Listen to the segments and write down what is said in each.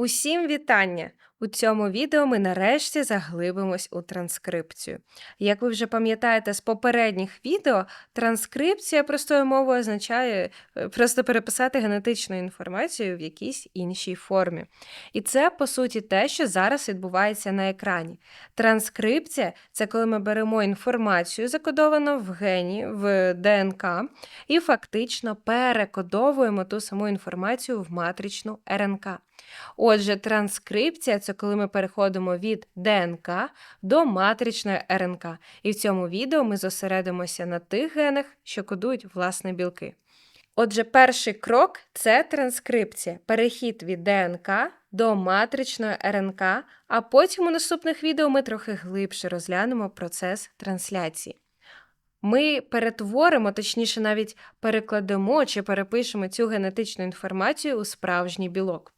Усім вітання! У цьому відео ми нарешті заглибимось у транскрипцію. Як ви вже пам'ятаєте з попередніх відео, транскрипція простою мовою означає е, просто переписати генетичну інформацію в якійсь іншій формі. І це, по суті, те, що зараз відбувається на екрані. Транскрипція це коли ми беремо інформацію, закодовану в гені, в ДНК, і фактично перекодовуємо ту саму інформацію в матричну РНК. Отже, транскрипція це коли ми переходимо від ДНК до матричної РНК. І в цьому відео ми зосередимося на тих генах, що кодують власне білки. Отже, перший крок це транскрипція, перехід від ДНК до матричної РНК, а потім у наступних відео ми трохи глибше розглянемо процес трансляції. Ми перетворимо, точніше, навіть перекладемо чи перепишемо цю генетичну інформацію у справжній білок.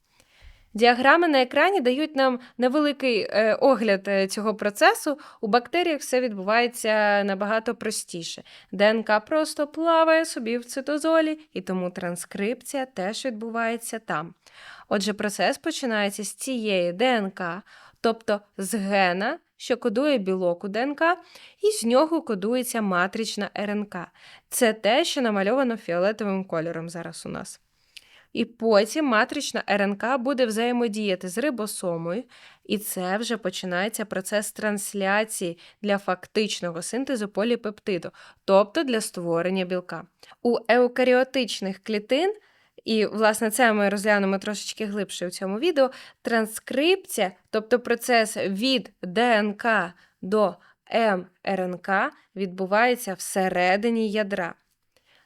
Діаграми на екрані дають нам невеликий е, огляд е, цього процесу. У бактеріях все відбувається набагато простіше. ДНК просто плаває собі в цитозолі, і тому транскрипція теж відбувається там. Отже, процес починається з цієї ДНК, тобто з гена, що кодує білок у ДНК, і з нього кодується матрична РНК. Це те, що намальовано фіолетовим кольором зараз у нас. І потім матрична РНК буде взаємодіяти з рибосомою, і це вже починається процес трансляції для фактичного синтезу поліпептиду, тобто для створення білка. У еукаріотичних клітин, і, власне, це ми розглянемо трошечки глибше у цьому відео, транскрипція, тобто процес від ДНК до мРНК, відбувається всередині ядра.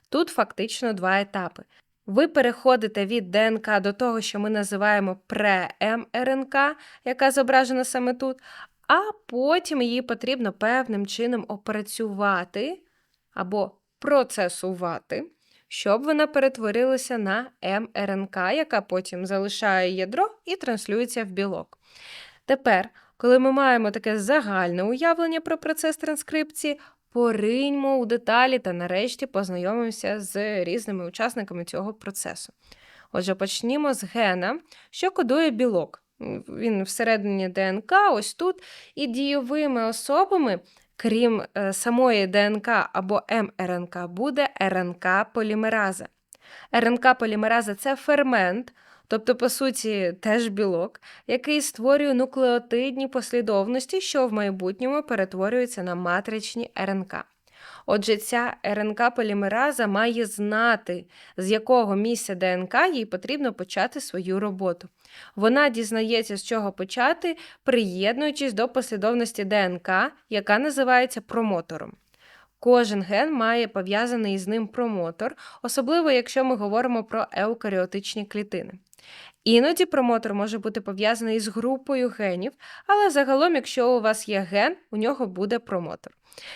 Тут фактично два етапи. Ви переходите від ДНК до того, що ми називаємо пре-МРНК, яка зображена саме тут, а потім її потрібно певним чином опрацювати або процесувати, щоб вона перетворилася на мРНК, яка потім залишає ядро і транслюється в білок. Тепер, коли ми маємо таке загальне уявлення про процес транскрипції, пориньмо у деталі та нарешті познайомимося з різними учасниками цього процесу. Отже, почнімо з гена, що кодує білок. Він всередині ДНК, ось тут, і дійовими особами, крім е, самої ДНК або мРНК, буде РНК-полімераза. РНК-полімераза це фермент. Тобто, по суті, теж білок, який створює нуклеотидні послідовності, що в майбутньому перетворюються на матричні РНК. Отже, ця РНК-полімераза має знати, з якого місця ДНК їй потрібно почати свою роботу. Вона дізнається, з чого почати, приєднуючись до послідовності ДНК, яка називається промотором. Кожен ген має пов'язаний з ним промотор, особливо якщо ми говоримо про еукаріотичні клітини. Іноді промотор може бути пов'язаний з групою генів, але загалом, якщо у вас є ген, у нього буде промотор.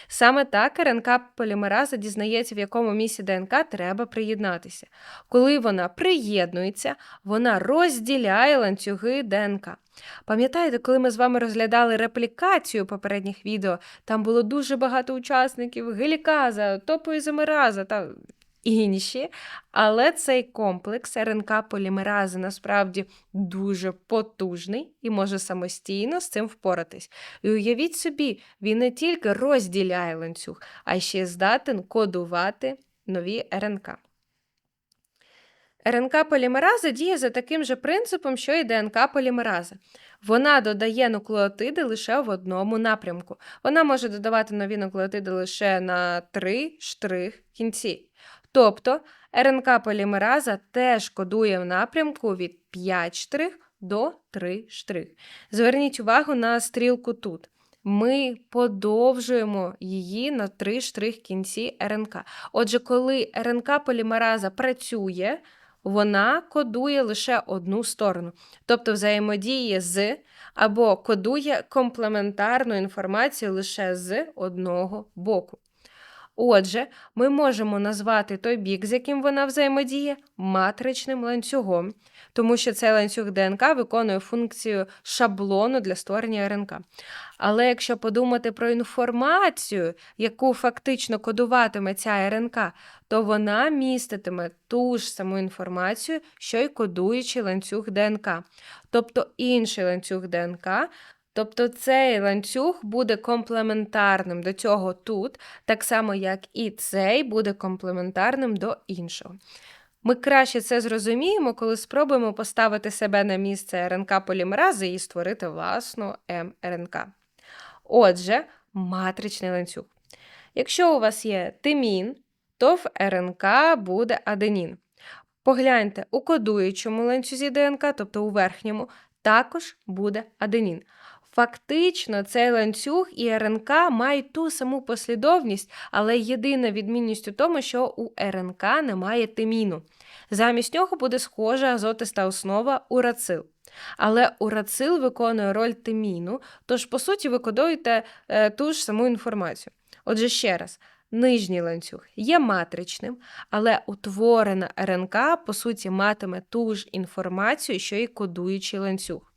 Саме так РНК полімераза дізнається, в якому місці ДНК треба приєднатися. Коли вона приєднується, вона розділяє ланцюги ДНК. Пам'ятаєте, коли ми з вами розглядали реплікацію попередніх відео, там було дуже багато учасників геліказа, топоізомераза та інші, але цей комплекс РНК-полімерази насправді дуже потужний і може самостійно з цим впоратись. І уявіть собі, він не тільки розділяє ланцюг, а ще здатен кодувати нові РНК. РНК-полімераза діє за таким же принципом, що і ДНК-полімераза. Вона додає нуклеотиди лише в одному напрямку. Вона може додавати нові нуклеотиди лише на три штрих кінці. Тобто РНК-полімераза теж кодує в напрямку від 5 штрих до 3 штрих. Зверніть увагу на стрілку тут. Ми подовжуємо її на 3 штрих кінці РНК. Отже, коли РНК-полімераза працює, вона кодує лише одну сторону, тобто взаємодіє з або кодує комплементарну інформацію лише з одного боку. Отже, ми можемо назвати той бік, з яким вона взаємодіє, матричним ланцюгом, тому що цей ланцюг ДНК виконує функцію шаблону для створення РНК. Але якщо подумати про інформацію, яку фактично кодуватиме ця РНК, то вона міститиме ту ж саму інформацію, що й кодуючий ланцюг ДНК, тобто інший ланцюг ДНК. Тобто цей ланцюг буде комплементарним до цього тут, так само як і цей буде комплементарним до іншого. Ми краще це зрозуміємо, коли спробуємо поставити себе на місце РНК полімерази і створити власну мРНК. Отже, матричний ланцюг. Якщо у вас є тимін, то в РНК буде аденін. Погляньте, у кодуючому ланцюзі ДНК, тобто у верхньому, також буде аденін. Фактично, цей ланцюг і РНК мають ту саму послідовність, але єдина відмінність у тому, що у РНК немає тиміну. Замість нього буде схожа азотиста основа урацил. Але урацил виконує роль тиміну, тож, по суті, ви кодуєте е, ту ж саму інформацію. Отже, ще раз. Нижній ланцюг є матричним, але утворена РНК, по суті, матиме ту ж інформацію, що і кодуючий ланцюг.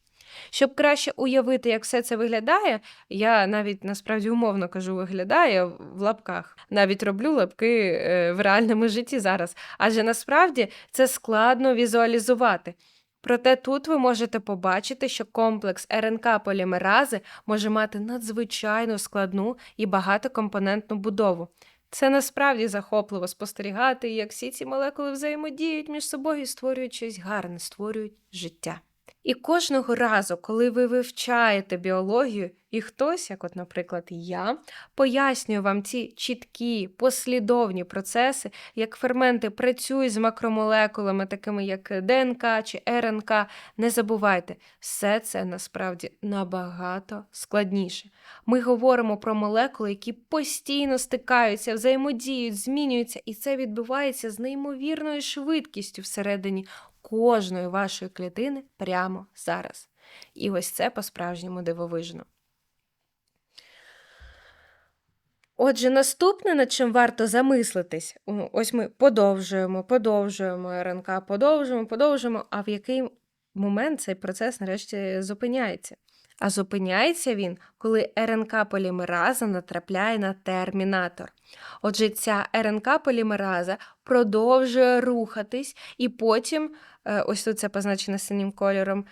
Щоб краще уявити, як все це виглядає, я навіть насправді умовно кажу, виглядає в лапках. Навіть роблю лапки е, в реальному житті зараз. Адже насправді це складно візуалізувати. Проте тут ви можете побачити, що комплекс РНК полімерази може мати надзвичайно складну і багатокомпонентну будову. Це насправді захопливо спостерігати, як всі ці молекули взаємодіють між собою і створюють щось гарне, створюють життя. І кожного разу, коли ви вивчаєте біологію, і хтось, як, от, наприклад, я, пояснює вам ці чіткі, послідовні процеси, як ферменти працюють з макромолекулами, такими як ДНК чи РНК, не забувайте, все це насправді набагато складніше. Ми говоримо про молекули, які постійно стикаються, взаємодіють, змінюються, і це відбувається з неймовірною швидкістю всередині кожної вашої клітини прямо зараз. І ось це по-справжньому дивовижно. Отже, наступне, над чим варто замислитись, ось ми подовжуємо, подовжуємо РНК, подовжуємо, подовжуємо, а в який момент цей процес нарешті зупиняється. А зупиняється він, коли РНК-полімераза натрапляє на термінатор. Отже, ця РНК-полімераза продовжує рухатись, і потім, е, ось тут це позначено синім кольором,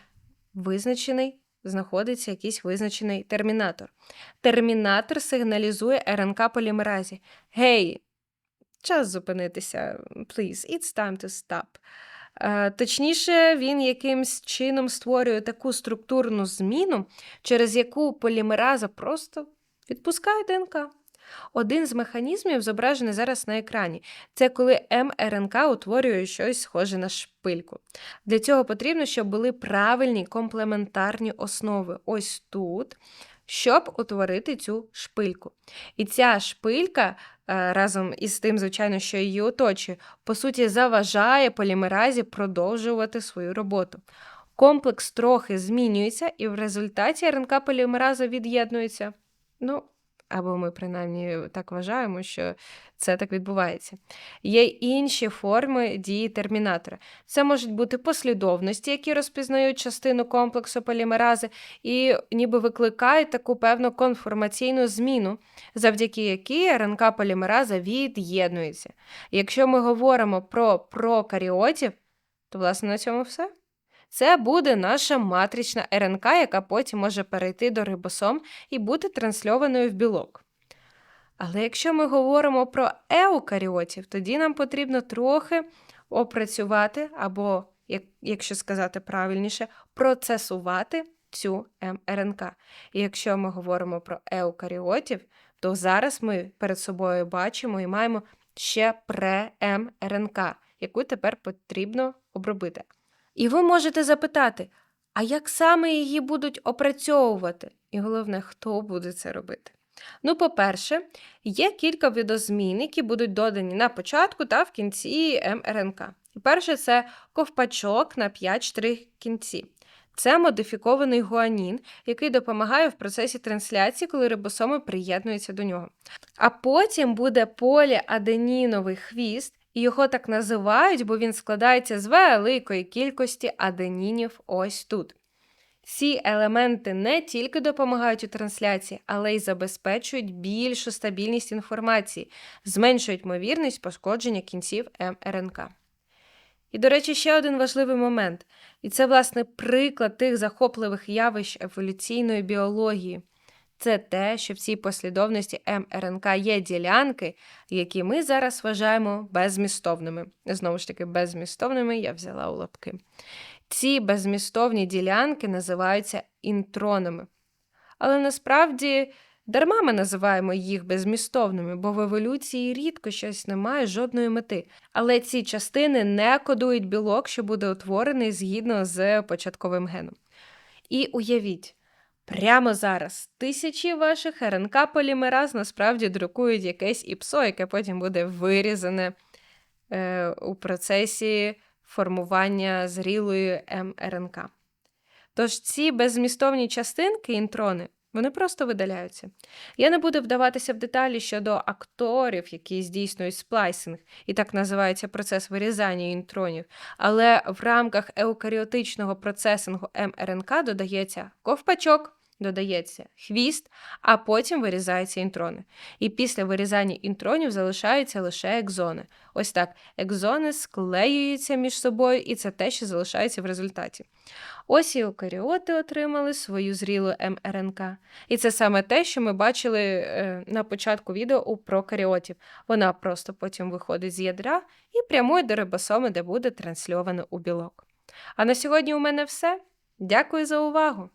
визначений, знаходиться якийсь визначений термінатор. Термінатор сигналізує РНК-полімеразі. Гей, час зупинитися, please, it's time to stop. Е, точніше, він якимсь чином створює таку структурну зміну, через яку полімераза просто відпускає ДНК. Один з механізмів зображений зараз на екрані. Це коли мРНК утворює щось схоже на шпильку. Для цього потрібно, щоб були правильні комплементарні основи. Ось тут. Щоб утворити цю шпильку. І ця шпилька Е, разом із тим, звичайно, що її оточує, по суті, заважає полімеразі продовжувати свою роботу. Комплекс трохи змінюється, і в результаті РНК полімераза від'єднується. Ну, або ми принаймні так вважаємо, що це так відбувається. Є інші форми дії термінатора. Це можуть бути послідовності, які розпізнають частину комплексу полімерази, і ніби викликають таку певну конформаційну зміну, завдяки якій РНК полімераза від'єднується. Якщо ми говоримо про прокаріотів, то власне на цьому все. Це буде наша матрична РНК, яка потім може перейти до рибосом і бути трансльованою в білок. Але якщо ми говоримо про еукаріотів, тоді нам потрібно трохи опрацювати, або, якщо сказати правильніше, процесувати цю мРНК. І якщо ми говоримо про еукаріотів, то зараз ми перед собою бачимо і маємо ще пре-мРНК, яку тепер потрібно обробити. І ви можете запитати, а як саме її будуть опрацьовувати? І головне, хто буде це робити? Ну, по-перше, є кілька видозмін, які будуть додані на початку та в кінці МРНК. І перше це ковпачок на 5 штрих кінці. Це модифікований гуанін, який допомагає в процесі трансляції, коли рибосоми приєднуються до нього. А потім буде поліаденіновий хвіст, і його так називають, бо він складається з великої кількості аденінів ось тут. Ці елементи не тільки допомагають у трансляції, але й забезпечують більшу стабільність інформації, зменшують ймовірність пошкодження кінців МРНК. І, до речі, ще один важливий момент, і це, власне, приклад тих захопливих явищ еволюційної біології. Це те, що в цій послідовності МРНК є ділянки, які ми зараз вважаємо беззмістовними. Знову ж таки, беззмістовними я взяла у лапки. Ці беззмістовні ділянки називаються інтронами. Але насправді дарма ми називаємо їх беззмістовними, бо в еволюції рідко щось не має жодної мети. Але ці частини не кодують білок, що буде утворений згідно з початковим геном. І уявіть, прямо зараз тисячі ваших РНК полімераз насправді друкують якесь ІПСО, яке потім буде вирізане е, у процесі формування зрілої МРНК. Тож ці беззмістовні частинки, інтрони, вони просто видаляються. Я не буду вдаватися в деталі щодо акторів, які здійснюють сплайсинг, і так називається процес вирізання інтронів, але в рамках еукаріотичного процесингу МРНК додається ковпачок. Додається хвіст, а потім вирізаються інтрони. І після вирізання інтронів залишаються лише екзони. Ось так, екзони склеюються між собою, і це те, що залишається в результаті. Ось і еукаріоти отримали свою зрілу МРНК. І це саме те, що ми бачили е, на початку відео у прокаріотів. Вона просто потім виходить з ядра і прямує до рибосоми, де буде трансльовано у білок. А на сьогодні у мене все. Дякую за увагу!